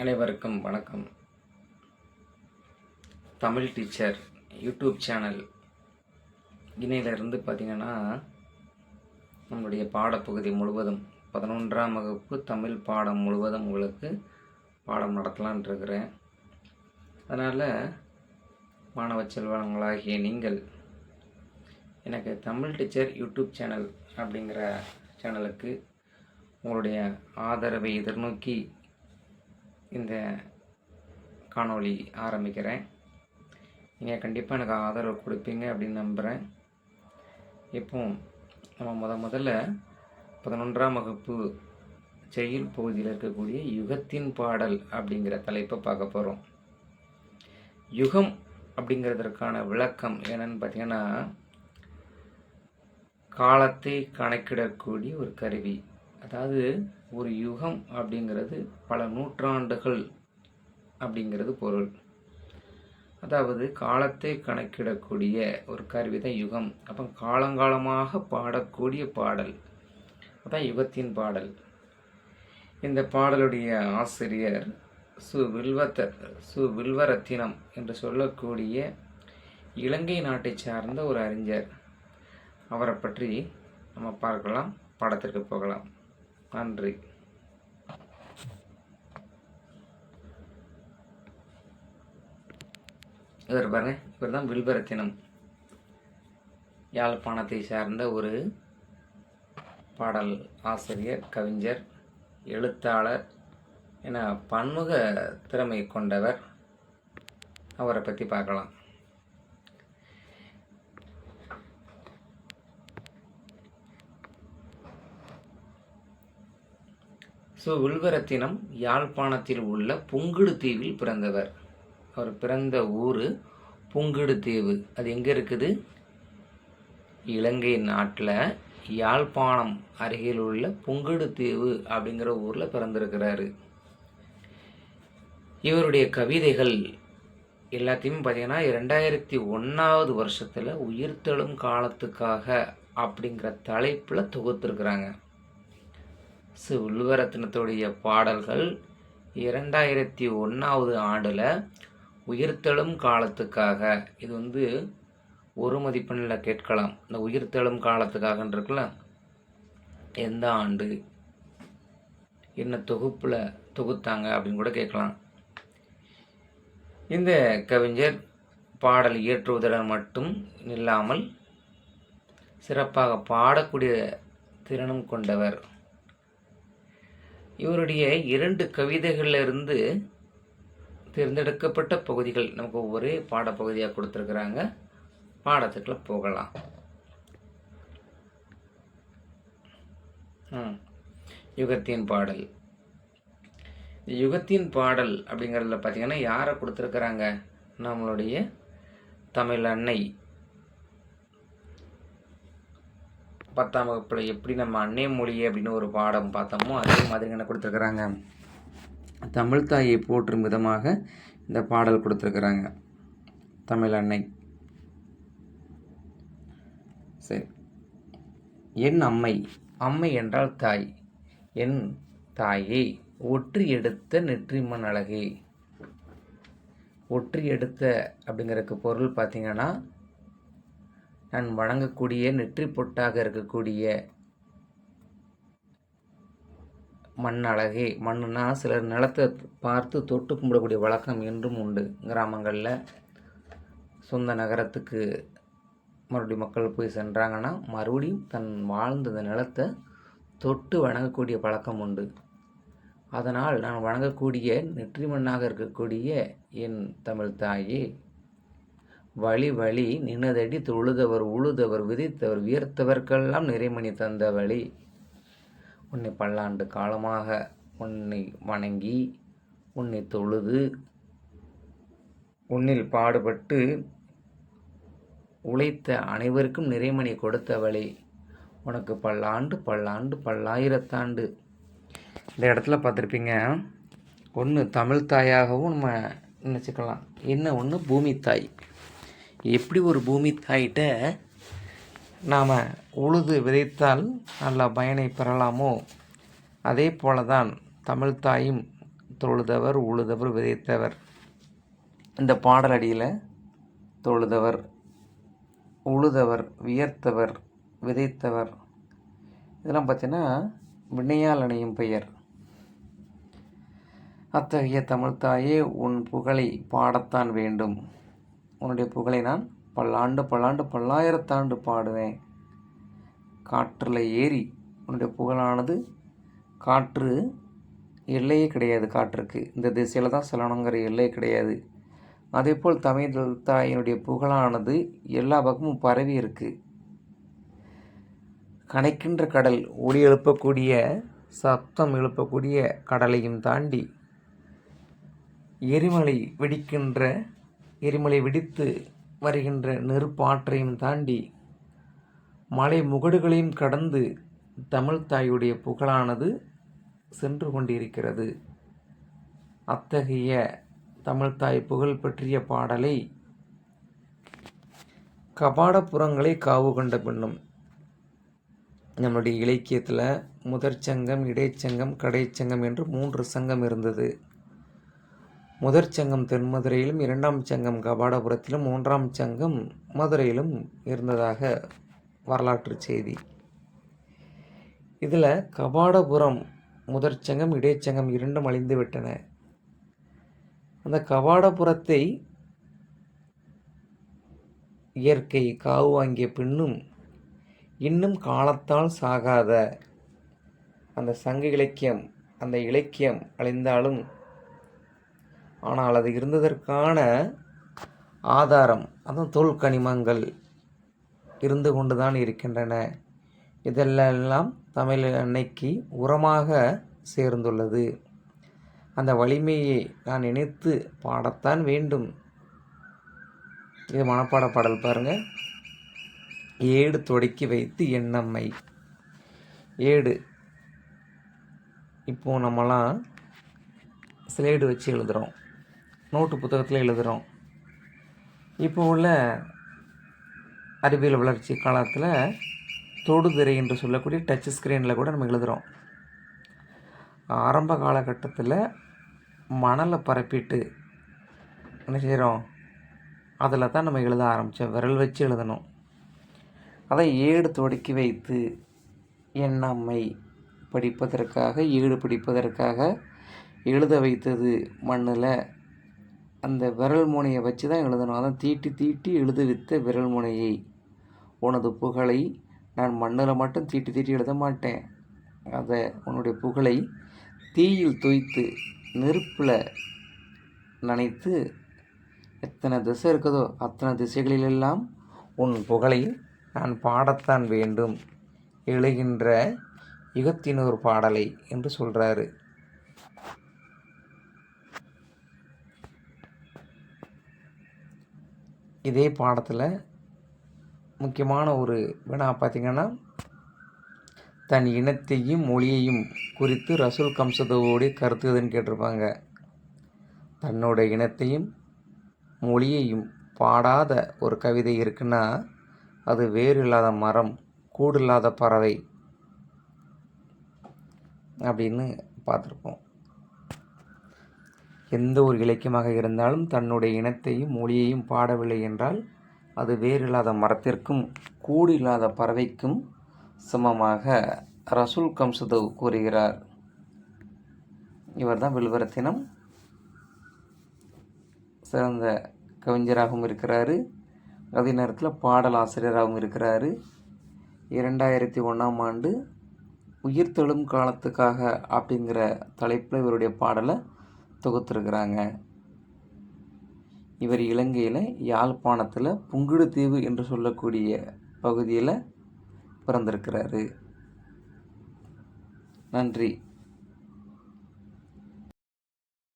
அனைவருக்கும் வணக்கம். Tamil teacher YouTube channel இணையிலிருந்து பார்த்தீங்கன்னா நம்மளுடைய பாடப்பகுதி முழுவதும் பதினொன்றாம் வகுப்பு தமிழ் பாடம் முழுவதும் உங்களுக்கு பாடம் நடத்தலான் இருக்கிறேன். அதனால் மாணவ செல்வங்களாகிய நீங்கள் எனக்கு தமிழ் டீச்சர் யூடியூப் சேனல் அப்படிங்கிற சேனலுக்கு உங்களுடைய ஆதரவை எதிர்நோக்கி இந்த காணொளி ஆரம்பிக்கிறேன். நீங்கள் கண்டிப்பாக எனக்கு ஆதரவு கொடுப்பீங்க அப்படின்னு நம்புகிறேன் இப்போ நம்ம முத முதல்ல பதினொன்றாம் வகுப்பு செயல் பகுதியில் இருக்கக்கூடிய யுகத்தின் பாடல் அப்படிங்கிற தலைப்பை பார்க்க போகிறோம் யுகம் அப்படிங்கிறதற்கான விளக்கம் என்னன்னு பார்த்தீங்கன்னா காலத்தை கணக்கிடக்கூடிய ஒரு கருவி. அதாவது ஒரு யுகம் அப்படிங்கிறது பல நூற்றாண்டுகள் அப்படிங்கிறது பொருள். அதாவது காலத்தை கணக்கிடக்கூடிய ஒரு கருவி தான் யுகம். அப்போ காலங்காலமாக பாடக்கூடிய பாடல். அதான் யுகத்தின் பாடல். இந்த பாடலுடைய ஆசிரியர் சு வில்வத்த சு வில்வரத்தினம் என்று சொல்லக்கூடிய இலங்கை நாட்டை சார்ந்த ஒரு அறிஞர். அவரை பற்றி நம்ம பார்க்கலாம் பாடத்திற்கு போகலாம். நன்றி. இவர் பாருங்க இவர் தான் வில்பரத்தினம் யாழ்ப்பாணத்தை சார்ந்த ஒரு பாடல் ஆசிரியர் கவிஞர் எழுத்தாளர் என பன்முக திறமை கொண்டவர். அவரை பற்றி பார்க்கலாம். ஸோ வில்வரத்தினம் யாழ்ப்பாணத்தில் உள்ள புங்குடு தீவில் பிறந்தவர். அவர் பிறந்த ஊர் புங்குடு தீவு. அது எங்கே இருக்குது? இலங்கை நாட்டில் யாழ்ப்பாணம் அருகில் உள்ள புங்குடு தீவு அப்படிங்கிற ஊரில் பிறந்திருக்கிறாரு. இவருடைய கவிதைகள் எல்லாத்தையுமே பார்த்தீங்கன்னா ரெண்டாயிரத்தி ஒன்றாவது வருஷத்தில் உயிர்த்தெழும் காலத்துக்காக அப்படிங்கிற தலைப்பில் தொகுத்துருக்குறாங்க. சு உள்வரத்தினத்துடைய பாடல்கள் இரண்டாயிரத்தி ஒன்றாவது ஆண்டில் உயிர்த்தெழும் காலத்துக்காக. இது வந்து ஒரு மதிப்பெண்ணில் கேட்கலாம். இந்த உயிர்த்தெழும் காலத்துக்காகன்றிருக்குல்ல எந்த ஆண்டு? என்ன தொகுப்பில் தொகுத்தாங்க அப்படின்னு கூட கேட்கலாம். இந்த கவிஞர் பாடல் இயற்றுவதுடன் மட்டும் இல்லாமல் சிறப்பாக பாடக்கூடிய திறனும் கொண்டவர். இவருடைய இரண்டு கவிதைகளிலிருந்து தேர்ந்தெடுக்கப்பட்ட பகுதிகள் நமக்கு ஒவ்வொரு பாடப்பகுதியாக கொடுத்துருக்குறாங்க. பாடத்துக்குள்ள போகலாம். யுகத்தின் பாடல். யுகத்தின் பாடல் அப்படிங்கிறதுல பார்த்தீங்கன்னா யாரை கொடுத்துருக்குறாங்க? நம்மளுடைய தமிழ் அன்னை பத்தாம் வகுப்பில் எப்படி நம்ம அன்னை மொழி அப்படின்னு ஒரு பாடம் பார்த்தோமோ அதே மாதிரி என்ன கொடுத்துருக்குறாங்க? தமிழ் தாயை போற்றும் விதமாக இந்த பாடல் கொடுத்துருக்குறாங்க. தமிழ் அன்னை. சரி. என் அம்மை அம்மை என்றால் தாய். என் தாயே ஒற்றி எடுத்த நெற்றிமன் அழகே. ஒற்றி எடுத்த அப்படிங்கிறதுக்கு பொருள் பார்த்தீங்கன்னா நான் வணங்கக்கூடிய நெற்றி பொட்டாக இருக்கக்கூடிய மண் அழகே மண்ணுனா சிலர் நிலத்தை பார்த்து தொட்டு கும்பிடக்கூடிய வழக்கம் என்றும் உண்டு. கிராமங்களில் சொந்த நகரத்துக்கு மறுபடியும் மக்கள் போய் சென்றாங்கன்னா மறுபடியும் தன் வாழ்ந்த நிலத்தை தொட்டு வணங்கக்கூடிய பழக்கம் உண்டு. அதனால் நான் வணங்கக்கூடிய நெற்றி மண்ணாக இருக்கக்கூடிய என் தமிழ் தாயே வழி வழி நினதடி தொழுதவர் உழுதவர் விதித்தவர் வியர்த்தவர்க்கெல்லாம் நிறைமணி தந்த வழி. உன்னை பல்லாண்டு காலமாக உன்னை வணங்கி உன்னை தொழுது உன்னில் பாடுபட்டு உழைத்த அனைவருக்கும் நிறைமணி கொடுத்த வழி. உனக்கு பல்லாண்டு பல்லாண்டு பல்லாயிரத்தாண்டு. இந்த இடத்துல பார்த்துருப்பீங்க. ஒன்று தமிழ் தாயாகவும் நம்ம நினச்சிக்கலாம். என்ன ஒன்று பூமி தாய் எப்படி ஒரு பூமி தாயிட்ட நாம் உழுது விதைத்தால் நல்ல பயனை பெறலாமோ? அதே போல தான் தமிழ் தாயும் தொழுதவர் உழுதவர் விதைத்தவர். இந்த பாடலடியில் தொழுதவர் உழுதவர் வியர்த்தவர் விதைத்தவர். இதெல்லாம் பார்த்தீங்கன்னா வினையால் அணையும் பெயர். அத்தகைய தமிழ்தாயே உன் புகழை பாடத்தான் வேண்டும். உன்னுடைய புகழை நான் பல்லாண்டு பல்லாண்டு பல்லாயிரத்தாண்டு பாடுவேன். காற்றில் ஏறி உன்னுடைய புகழானது காற்று எல்லையே கிடையாது காற்றுக்கு. இந்த திசையில் தான் செல்லணுங்கிற எல்லையே கிடையாது. அதேபோல் தமிழ் தாயினுடைய புகழானது எல்லா பக்கமும் பரவி இருக்குது கணைக்கின்ற கடல் ஒளி எழுப்பக்கூடிய சப்தம் எழுப்பக்கூடிய கடலையும் தாண்டி எரிமலை வெடிக்கின்ற எரிமலை வெடித்து வருகின்ற நெருப்பாற்றையும் தாண்டி மலை முகடுகளையும் கடந்து தமிழ் தாயுடைய புகழானது சென்று கொண்டிருக்கிறது. அத்தகைய தமிழ்தாய் புகழ் பற்றிய பாடலை கபாடப்புறங்களை காவு கொண்ட பெண்ணும் நம்முடைய இலக்கியத்தில் முதற் சங்கம் இடைச்சங்கம் கடைச்சங்கம் என்று மூன்று சங்கம் இருந்தது. முதற் சங்கம் தென்மதுரையிலும் இரண்டாம் சங்கம் கபாடபுரத்திலும் மூன்றாம் சங்கம் மதுரையிலும் இருந்ததாக வரலாற்று செய்தி. இதில் கபாடபுரம் முதற் சங்கம் இடைச்சங்கம் இரண்டும் அழிந்து விட்டன. அந்த கபாடபுரத்தை இயற்கை காவு வாங்கிய பின்னும் இன்னும் காலத்தால் சாகாத அந்த சங்க இலக்கியம் அந்த இலக்கியம் அழிந்தாலும் ஆனால் அது இருந்ததற்கான ஆதாரம் அதுவும் தோல்கனிமங்கள் கனிமங்கள் இருந்து கொண்டுதான் இருக்கின்றன. இதெல்லாம் தமிழ் அன்னைக்கு உரமாக சேர்ந்துள்ளது. அந்த வலிமையை நான் நினைத்து பாடத்தான் வேண்டும். இது மனப்பாட பாடல் பாருங்கள் ஏடு தொடக்கி வைத்து எண்ணம்மை ஏடு. இப்போது நம்மலாம் ஸ்லேடு வச்சு எழுதுகிறோம் நோட்டு புத்தகத்தில் எழுதுகிறோம் இப்போ உள்ள அறிவியல் வளர்ச்சி காலத்தில் தொடுதிரை என்று சொல்லக்கூடிய டச் ஸ்க்ரீனில் கூட நம்ம எழுதுகிறோம் ஆரம்ப காலகட்டத்தில் மணலை பரப்பிட்டு என்ன செய்கிறோம் அதில் தான் நம்ம எழுத ஆரம்பித்தோம் விரல் வச்சு எழுதணும். அதை ஏடு தொடக்கி வைத்து எண்ணம்மை படிப்பதற்காக ஏடு பிடிப்பதற்காக எழுத வைத்தது மண்ணில் அந்த விரல் முனையை வச்சு தான் எழுதணும். அதான் தீட்டி தீட்டி எழுதுவித்த விரல் முனையை. உனது புகழை நான் மண்ணில் மட்டும் தீட்டி தீட்டி எழுத மாட்டேன். அதை உன்னுடைய புகழை தீயில் தோய்த்து நெருப்பில் நனைத்து எத்தனை திசை இருக்குதோ அத்தனை திசைகளிலெல்லாம் உன் புகழை நான் பாடத்தான் வேண்டும். எழுகின்ற யுகத்தினோர் பாடலை என்று சொல்கிறாரு இதே பாடத்தில் முக்கியமான ஒரு வினா பார்த்திங்கன்னா தன் இனத்தையும் மொழியையும் குறித்து ரசூல் கம்சதோடைய கருத்து எதுன்னு கேட்டிருப்பாங்க. தன்னோட இனத்தையும் மொழியையும் பாடாத ஒரு கவிதை இருக்குன்னா அது வேறு இல்லாத மரம் கூடு இல்லாத பறவை அப்படின்னு பார்த்துருப்போம். எந்த ஒரு இலக்கியமாக இருந்தாலும் தன்னுடைய இனத்தையும் மொழியையும் பாடவில்லை என்றால் அது வேறு இல்லாத மரத்திற்கும் கூடு இல்லாத பறவைக்கும் சமமாக ரசூல் கம்சுதவ் கூறுகிறார். இவர் தான் வில்வரத்தினம் சிறந்த கவிஞராகவும் இருக்கிறாரு. அதே நேரத்தில் பாடல் ஆசிரியராகவும் இருக்கிறாரு. இரண்டாயிரத்தி ஒன்றாம் ஆண்டு உயிர்த்தெழும் காலத்துக்காக அப்படிங்கிற தலைப்பில் இவருடைய பாடலை தொகுத்துருக்குறாங்க. இவர் இலங்கையில் யாழ்ப்பாணத்தில் புங்குடுதீவு என்று சொல்லக்கூடிய பகுதியில் பிறந்திருக்கிறாரு. நன்றி.